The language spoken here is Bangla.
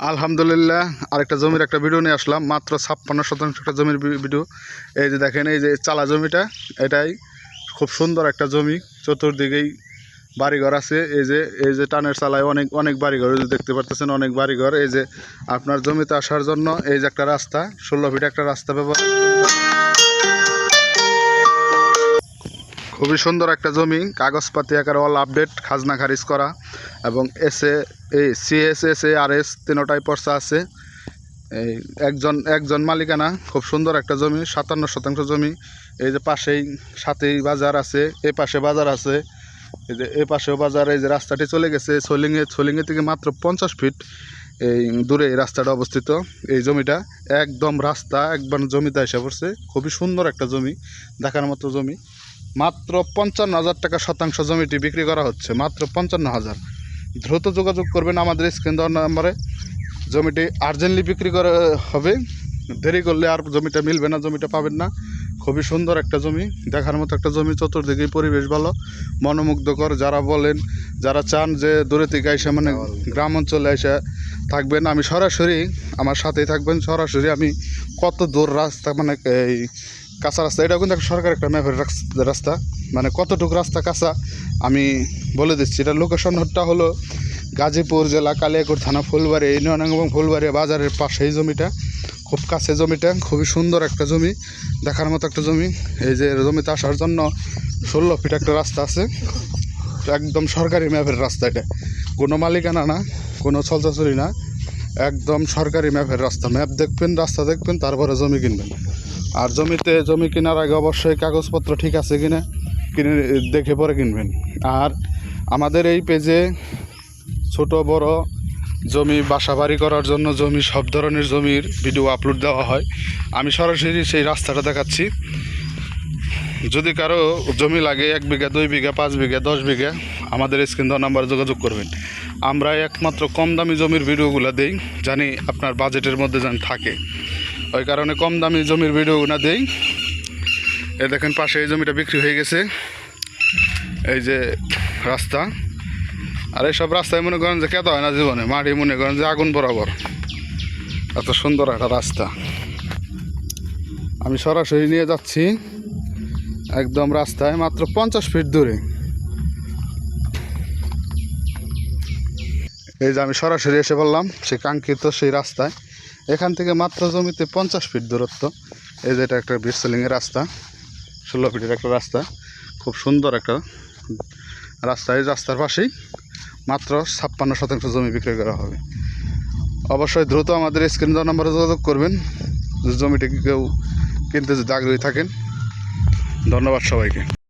আলহামদুলিল্লাহ, আরেকটা জমির একটা ভিডিও নিয়ে আসলাম, মাত্র ছাপ্পান্ন শতাংশ একটা জমির ভিডিও এই যে দেখেন, এই যে চালা জমিটা, এটাই খুব সুন্দর একটা জমি, চতুর্দিকেই বাড়িঘর আছে। এই যে এই যে টানের চালায় অনেক অনেক বাড়িঘর দেখতে পারতেছেন অনেক বাড়িঘর। এই যে আপনার জমিতে আসার জন্য এই যে একটা রাস্তা, ষোলো ফিট একটা রাস্তা ব্যবহার খুবই সুন্দর একটা জমি, কাগজপাতি আকারে অল আপডেট খাজনা খারিজ করা এবং এস এই CS S A R S তিনোটাই পর্চা আছে। এই একজন একজন মালিকানা, খুব সুন্দর একটা জমি, সাতান্ন শতাংশ জমি। এই যে পাশেই সাথেই বাজার আছে, এ পাশে বাজার আছে। এই যে এ পাশেও বাজার, এই যে রাস্তাটি চলে গেছে, সোলিংয়ে সোলিংয়ে থেকে মাত্র পঞ্চাশ ফিট এই দূরে এই রাস্তাটা অবস্থিত। এই জমিটা একদম রাস্তা, একবার জমিতে এসে পড়ছে। খুবই সুন্দর একটা জমি, দেখার মতো জমি। মাত্র পঞ্চান্ন হাজার টাকা শতাংশ জমিটি বিক্রি করা হচ্ছে, মাত্র পঞ্চান্ন হাজার। দ্রুত যোগাযোগ করবেন আমাদের স্ক্রিন দেওয়ার নাম্বারে। জমিটি আর্জেন্টলি বিক্রি করা হবে। দেরি করলে আর জমিটা মিলবে না, জমিটা পাবেন না। খুবই সুন্দর একটা জমি, দেখার মতো একটা জমি, চতুর্দিকেই পরিবেশ ভালো, মনোমুগ্ধকর। যারা বলেন, যারা চান যে দূরে থেকে এসে মানে গ্রাম অঞ্চলে এসে থাকবেন, আমি সরাসরি আমার সাথেই থাকবেন। সরাসরি আমি কত দূর রাস্তা মানে এই কাঁচা রাস্তা। এটাও কিন্তু একটা সরকার একটা ম্যাপের রাস্তা মানে কতটুকু রাস্তা কাঁচা, আমি বলে দিচ্ছি। এটা লোকেশনটা হলো গাজীপুর জেলা, কালিয়াকুর থানা, ফুলবাড়ি, ইউনিয়ন এবং ফুলবাড়ি বাজারের পাশে। এই জমিটা খুব কাছে জমিটা, খুবই সুন্দর একটা জমি, দেখার মতো একটা জমি। এই যে জমিতে আসার জন্য ষোলো ফিট একটা রাস্তা আছে। একদম সরকারি ম্যাপের রাস্তা এটা। কোনো মালিকানা না, কোনো ছলচাচুরি না। একদম সরকারি ম্যাপের রাস্তা। ম্যাপ দেখবেন, রাস্তা দেখবেন, তারপরে জমি কিনবেন। আর জমিতে, জমি কেনার আগে অবশ্যই কাগজপত্র ঠিক আছে কিনা কিনে দেখে পরে কিনবেন। আর আমাদের এই পেজে ছোট, বড় জমি বাসা বাড়ি করার জন্য জমি, সব ধরনের জমির ভিডিও আপলোড দেওয়া হয়। আমি সরাসরি সেই রাস্তাটা দেখাচ্ছি। যদি কারও জমি লাগে এক বিঘা, দুই বিঘা, পাঁচ বিঘা, দশ বিঘা, আমাদের স্ক্রিন দেওয়া নাম্বারে যোগাযোগ করবেন। আমরা একমাত্র কম দামি জমির ভিডিওগুলো দেই, জানি আপনার বাজেটের মধ্যে যেন থাকে। ওই কারণে কম দামি জমির ভিডিও না দেই। এ দেখেন পাশে এই জমিটা বিক্রি হয়ে গেছে। এই যে রাস্তা। আর এইসব রাস্তায় মনে করেন যে কেত হয় না জীবনে, মাটি মনে করেন যে আগুন বরাবর। এত সুন্দর একটা রাস্তা। আমি সরাসরি নিয়ে যাচ্ছি একদম রাস্তায় মাত্র পঞ্চাশ ফিট দূরে। এই যে আমি সরাসরি এসে বললাম সেই কাঙ্ক্ষিত সেই রাস্তায়। এখান থেকে মাত্র জমিতে পঞ্চাশ ফিট দূরত্ব। এই যে এটা একটা বিটসেলিংয়ের রাস্তা, ষোলো ফিটের একটা রাস্তা। খুব সুন্দর একটা রাস্তা। এই রাস্তার পাশেই মাত্র ছাপ্পান্ন শতাংশ জমি বিক্রি করা হবে। অবশ্যই দ্রুত আমাদের স্ক্রিন দেওয়া নাম্বারে যোগাযোগ করবেন। জমিটি কেউ কিনতে যদি আগ্রহী থাকেন, ধন্যবাদ সবাইকে।